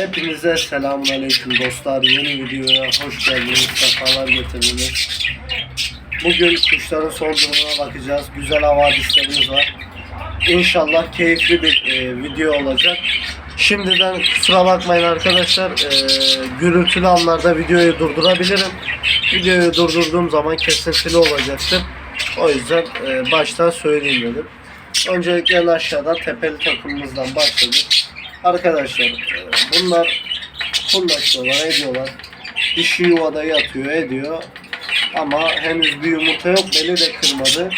Hepinize selamünaleyküm dostlar. Yeni videoya hoş geldiniz. Sefalar getirdiniz. Bugün kuşların son durumuna bakacağız. Güzel havadislerimiz var. İnşallah keyifli bir e, video olacak. Şimdiden kusura bakmayın arkadaşlar. E, gürültülü anlarda videoyu durdurabilirim. Videoyu durdurduğum zaman kesintili olacaktır. O yüzden e, baştan söyleyeyim dedim. Öncelikle en aşağıdan tepeli takımımızdan başladık. Arkadaşlar bunlar kundaşıyorlar, ediyorlar. Dişi yuvada yatıyor, ediyor. Ama henüz bir yumurta yok, beni de kırmadı.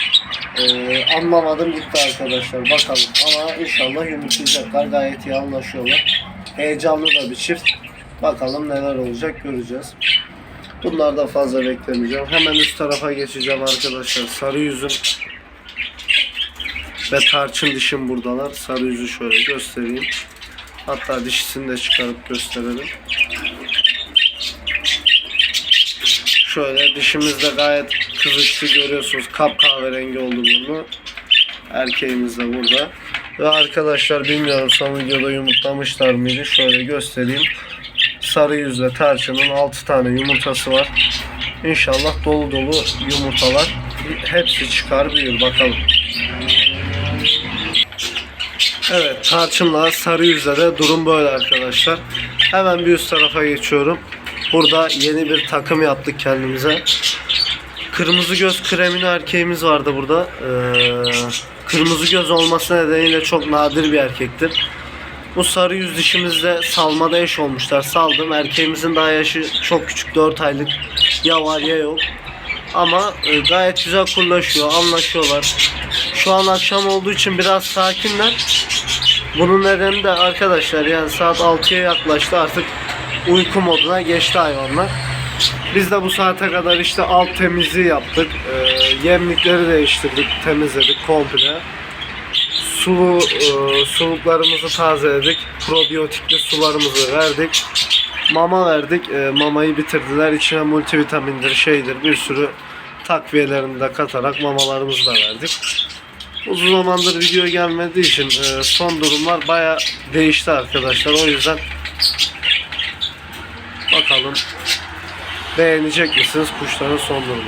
E, anlamadım gitti arkadaşlar. Bakalım ama inşallah yumurtlayacaklar. Gayet iyi anlaşıyorlar. Heyecanlı da bir çift. Bakalım neler olacak göreceğiz. Bunlar da fazla beklemeyeceğim. Hemen üst tarafa geçeceğim arkadaşlar. Sarı yüzüm ve tarçın dişim buradalar. Sarı yüzü şöyle göstereyim. Hatta dişisini de çıkarıp gösterelim. Şöyle dişimiz de gayet kızıştı görüyorsunuz. Kap kahverengi oldu burnu. Erkeğimiz de burada. Ve arkadaşlar bilmiyorum son videoda yumurtlamışlar mıydı? Şöyle göstereyim. Sarı yüzle tarçının 6 tane yumurtası var. İnşallah dolu dolu yumurtalar. Hepsi çıkar büyür bakalım. Evet tarçınla sarı yüzle de durum böyle arkadaşlar. Hemen bir üst tarafa geçiyorum. Burada yeni bir takım yaptık kendimize. Kırmızı göz kremini erkeğimiz vardı burada. Ee, kırmızı göz olması nedeniyle çok nadir bir erkektir. Bu sarı yüz dişimizde salmada eş olmuşlar. Saldım. Erkeğimizin daha yaşı çok küçük 4 aylık. Ya var ya yok. Ama e, gayet güzel kurlaşıyor, anlaşıyorlar. Şu an akşam olduğu için biraz sakinler. Bunun nedeni de arkadaşlar yani saat 6'ya yaklaştı artık uyku moduna geçti hayvanlar. Biz de bu saate kadar işte alt temizliği yaptık. Ee, yemlikleri değiştirdik, temizledik komple. Sulu e, suluklarımızı tazeledik. Probiyotikli sularımızı verdik. Mama verdik. E, mamayı bitirdiler. İçine multivitamindir, şeydir bir sürü takviyelerini de katarak mamalarımızı da verdik. Uzun zamandır video gelmediği için e, son durumlar baya değişti arkadaşlar. O yüzden bakalım beğenecek misiniz kuşların son durumu.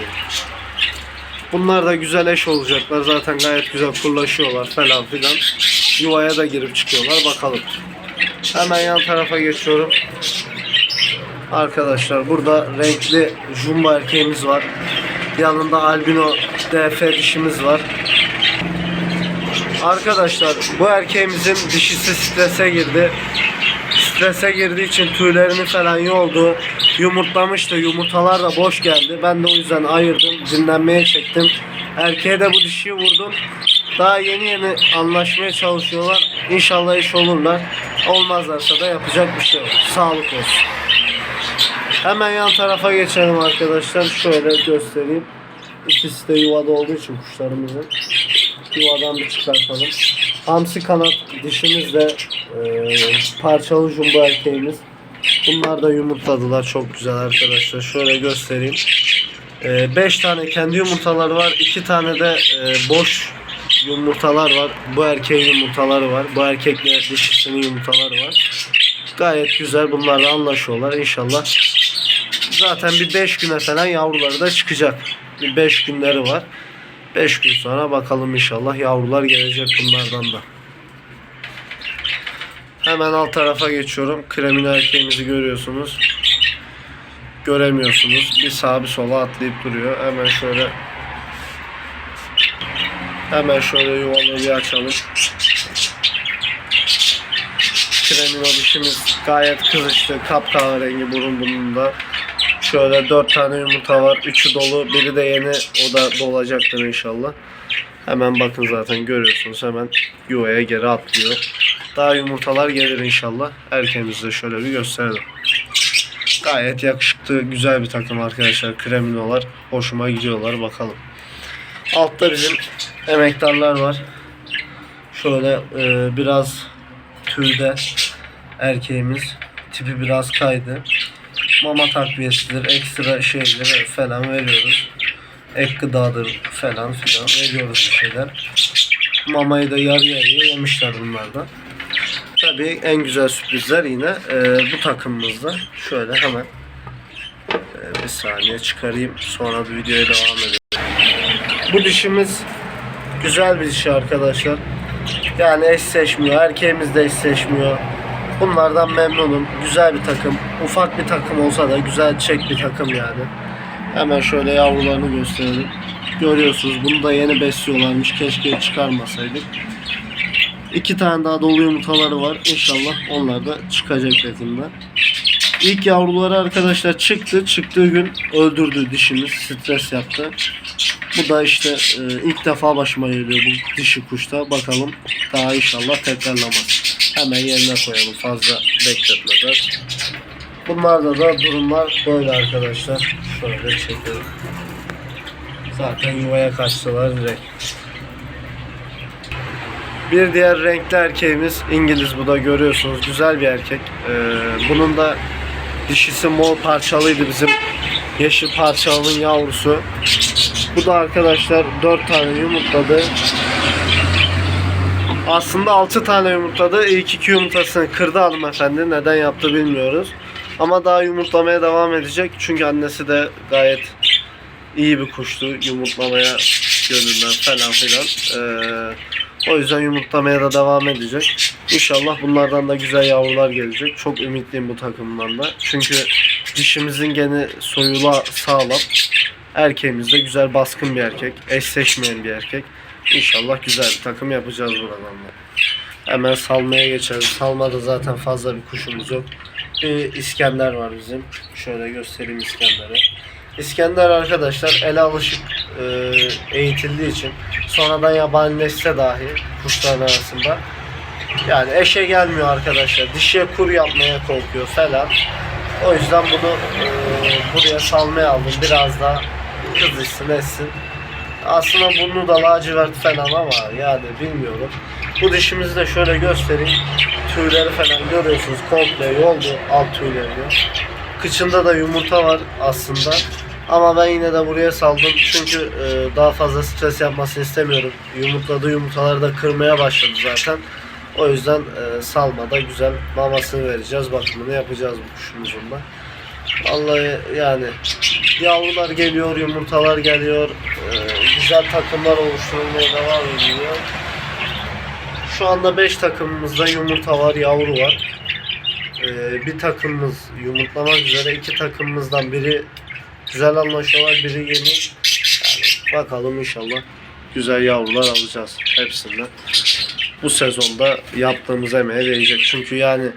Bunlar da güzel eş olacaklar. Zaten gayet güzel kurlaşıyorlar falan filan. Yuvaya da girip çıkıyorlar. Bakalım. Hemen yan tarafa geçiyorum. Arkadaşlar burada renkli jumbo erkeğimiz var. Yanında albino DF dişimiz var. Arkadaşlar bu erkeğimizin dişisi strese girdi. Strese girdiği için tüylerini falan yoldu. Yumurtlamıştı. Yumurtalar da boş geldi. Ben de o yüzden ayırdım. Dinlenmeye çektim. Erkeğe de bu dişiyi vurdum. Daha yeni yeni anlaşmaya çalışıyorlar. İnşallah iş olurlar. Olmazlarsa da yapacak bir şey yok. Sağlık olsun. Hemen yan tarafa geçelim arkadaşlar. Şöyle göstereyim. İkisi de yuvada olduğu için kuşlarımızın. Yuvadan bir çıkartalım. Hamsi kanat dişimiz de e, parçalı jumbo erkeğimiz. Bunlar da yumurtladılar. Çok güzel arkadaşlar. Şöyle göstereyim. 5 tane kendi yumurtaları var. 2 tane de e, boş yumurtalar var. Bu erkeğin yumurtaları var. Bu erkekle dişisinin yumurtaları var. Gayet güzel. Bunlarla anlaşıyorlar. İnşallah zaten bir 5 güne falan yavruları da çıkacak. Bir 5 günleri var. 5 gün sonra bakalım inşallah yavrular gelecek bunlardan da. Hemen alt tarafa geçiyorum. Kremin erkeğimizi görüyorsunuz. Göremiyorsunuz. Bir sağa bir sola atlayıp duruyor. Hemen şöyle Hemen şöyle yuvaları bir açalım. Kremin dişimiz gayet kızıştı. Kapkahverengi burun bununda. Şöyle dört tane yumurta var. Üçü dolu. Biri de yeni. O da dolacaktır inşallah. Hemen bakın zaten görüyorsunuz. Hemen yuvaya geri atlıyor. Daha yumurtalar gelir inşallah. Erkeğimizi şöyle bir gösterelim. Gayet yakışıklı, güzel bir takım arkadaşlar. Kreminolar. Hoşuma gidiyorlar. Bakalım. Altta bizim emektarlar var. Şöyle e, biraz tüyde erkeğimiz. Tipi biraz kaydı. Mama takviyesidir, ekstra şeyleri falan veriyoruz. Ek gıdadır falan filan veriyoruz bir şeyler. Mamayı da yarı yarıya yemişler bunlar da. tabii en güzel sürprizler yine e, bu takımımızda. Şöyle hemen e, bir saniye çıkarayım. Sonra bir videoya devam edelim. Bu dişimiz güzel bir dişi arkadaşlar. Yani eşleşmiyor. Erkeğimiz de eşleşmiyor. Bunlardan memnunum. Güzel bir takım. Ufak bir takım olsa da güzel çek bir takım yani. Hemen şöyle yavrularını gösterelim. Görüyorsunuz bunu da yeni besliyorlarmış. Keşke çıkarmasaydık. İki tane daha dolu yumurtaları var. İnşallah onlar da çıkacak yakında. İlk yavruları arkadaşlar çıktı. Çıktığı gün öldürdü dişimiz. Stres yaptı. Bu da işte e, ilk defa başıma geliyor bu dişi kuşta. Bakalım daha inşallah tekrarlamaz. Hemen yerine koyalım fazla bekletmeden. Bunlarda da durumlar böyle arkadaşlar. Şöyle çekelim. Zaten yuvaya kaçtılar direkt. Bir diğer renkli erkeğimiz İngiliz bu da görüyorsunuz. Güzel bir erkek. Ee, bunun da dişisi mor parçalıydı bizim yeşil parçalının yavrusu. Bu da arkadaşlar 4 tane yumurtladı. Aslında 6 tane yumurtladı. İlk iki yumurtasını kırdı hanımefendi. Neden yaptı bilmiyoruz. Ama daha yumurtlamaya devam edecek. Çünkü annesi de gayet iyi bir kuştu. Yumurtlamaya yönünden falan filan. Ee, o yüzden yumurtlamaya da devam edecek. İnşallah bunlardan da güzel yavrular gelecek. Çok ümitliyim bu takımdan da. Çünkü dişimizin geni soyula sağlam. Erkeğimiz de güzel baskın bir erkek. Eşleşmeyen bir erkek. İnşallah güzel bir takım yapacağız buradan da. Hemen salmaya geçeriz. Salmada zaten fazla bir kuşumuz yok. Bir İskender var bizim. Şöyle göstereyim İskender'i. İskender arkadaşlar ele alışık e, eğitildiği için sonradan yabanileşse dahi kuşların arasında yani eşe gelmiyor arkadaşlar. Dişiye kur yapmaya korkuyor falan. O yüzden bunu e, buraya salmaya aldım. Biraz daha kızışsın etsin. Aslında burnu da lacivert falan ama yani bilmiyorum. Bu dişimizi de şöyle göstereyim. Tüyleri falan görüyorsunuz. Komple yoldu alt tüylerini. Kıçında da yumurta var aslında. Ama ben yine de buraya saldım. Çünkü e, daha fazla stres yapmasını istemiyorum. Yumurtladığı yumurtaları da kırmaya başladı zaten. O yüzden e, salmada güzel mamasını vereceğiz. Bakımını yapacağız bu kuşumuzun da. Vallahi yani yavrular geliyor, yumurtalar geliyor. e, güzel takımlar oluşturulmaya devam ediyor. Şu anda 5 takımımızda yumurta var, yavru var. E, bir takımımız yumurtlamak üzere, iki takımımızdan biri güzel anlaşıyorlar, biri yeni. Yani bakalım inşallah güzel yavrular alacağız hepsinden bu sezonda yaptığımız emeğe değecek. Çünkü yani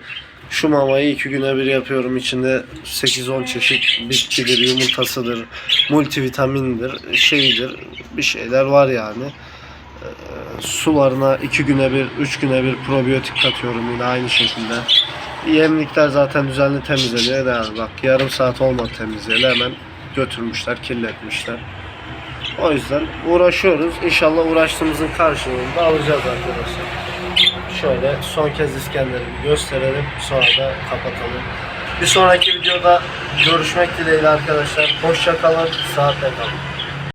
şu mamayı iki güne bir yapıyorum. İçinde 8-10 çeşit bitkidir, yumurtasıdır, multivitamindir, şeydir, bir şeyler var yani. Ee, sularına iki güne bir, üç güne bir probiyotik katıyorum yine aynı şekilde. Yemlikler zaten düzenli temizleniyor. Yani bak yarım saat olmadı temizleyeli hemen götürmüşler, kirletmişler. O yüzden uğraşıyoruz. İnşallah uğraştığımızın karşılığını da alacağız arkadaşlar. Şöyle son kez İskender'i bir gösterelim. Sonra da kapatalım. Bir sonraki videoda görüşmek dileğiyle arkadaşlar. Hoşça kalın. Saatle kalın.